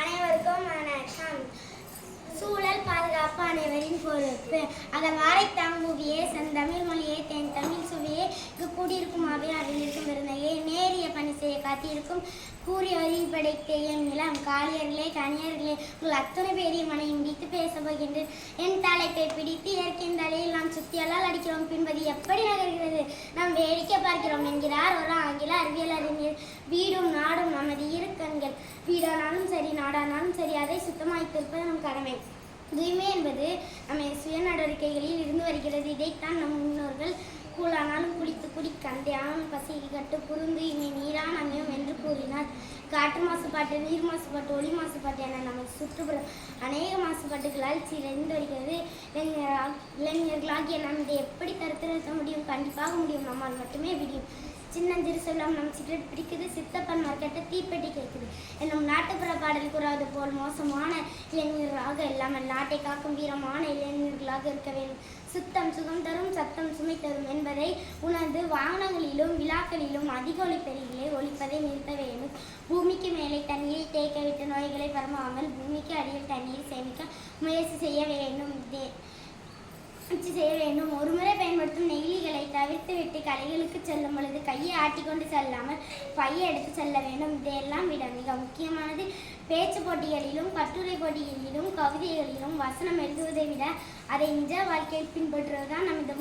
அனைவருக்கும் வணக்கம். சூழல் பாதுகாப்பு அனைவரின் பொறுப்பு. அதன் வாரை தாங்குவியே செந்தமிழ் மொழியே தென் தமிழ் சுவையே. இங்கு கூடியிருக்கும் அவையாரில் இருக்கும் விருந்தையே நேரிய பணி செய்ய காத்திருக்கும் கூறி அறிவு என் நிலம். காளியர்களே கனியர்களே உங்கள் அத்தனை பேரையும் மனையும் பிடித்து பேச போகின்றேன் என் தலைப்பை பிடித்து இயற்கையின் தலையில் நாம் சுத்தியெல்லாம் அடிக்கிறோம். பின்பது எப்படி நகர்கிறது? நாம் வேடிக்கை பார்க்கிறோம் என்கிறார். ஒரு ஆங்கில அறிவியல் அறிஞர். வீடும் நாடும் நமது இரு கண்கள் வீடானாலும் சரி நாடானாலும் சரி அதை சுத்தமாய்த்திருப்பது நம் கடமை. தூய்மை என்பது நம்ம சுய நடவடிக்கைகளில் இருந்து வருகிறது. இதைத்தான் நம் முன்னோர்கள் கூழானாலும் குளித்து குடி கந்தையானும் பசிக்கு கட்டு புருந்து இமை கூறினார். காற்று மாசுபாட்டு நீர் மாசுபாட்டு ஒளி மாசுபாட்டு என நமது சுற்றுப்புறம் அநேக மாசுபாட்டுகளால் சிதைந்து வருகிறது இளைஞர்களா- இளைஞர்களாகிய நாம் இதை எப்படி தடுத்து முடியும்? கண்டிப்பாக முடியும். நம்மால் மட்டுமே விடியும் சின்னஞ்சிறு செல்லம் நம் சிகரெட் பிடிக்குது. சித்தப்பன் மார்க்கெட்டை தீப்பெட்டி கேட்குது. என்னும் நாட்டுப்புற பாடல் கூறாது போல் மோசமான இளைஞர்களாக இல்லாமல் நாட்டை காக்கும் வீரமான இளைஞர்களாக இருக்க வேண்டும். சுத்தம் சுகம் தரும் சத்தம் தரும் என்பதை உணர்ந்து வாகனங்களிலும் விழாக்களிலும் அதிக ஒளிப்பெருகிலே ஒழிப்பதை நிறுத்த வேண்டும். பூமிக்கு மேலே தண்ணீரை தேக்க விட்டு நோய்களை பரமாமல் பூமிக்கு அடியில் தண்ணீர் சேமிக்க முயற்சி செய்ய வேண்டும். முயற்சி செய்ய வேண்டும். ஒருமுறை பயன்படுத்தும் நெகிழிகளை தவிர்த்துவிட்டு கடைகளுக்கு செல்லும் பொழுது கையை ஆட்டிக்கொண்டு செல்லாமல் பையை எடுத்து செல்ல வேண்டும். இதையெல்லாம் விட மிக முக்கியமானது பேச்சு போட்டிகளிலும் கட்டுரை போட்டிகளிலும் கவிதைகளிலும் வசனம் எழுதுவதை விட அதை நிஜ வாழ்க்கையில் பின்பற்றுவதுதான் நம் இந்த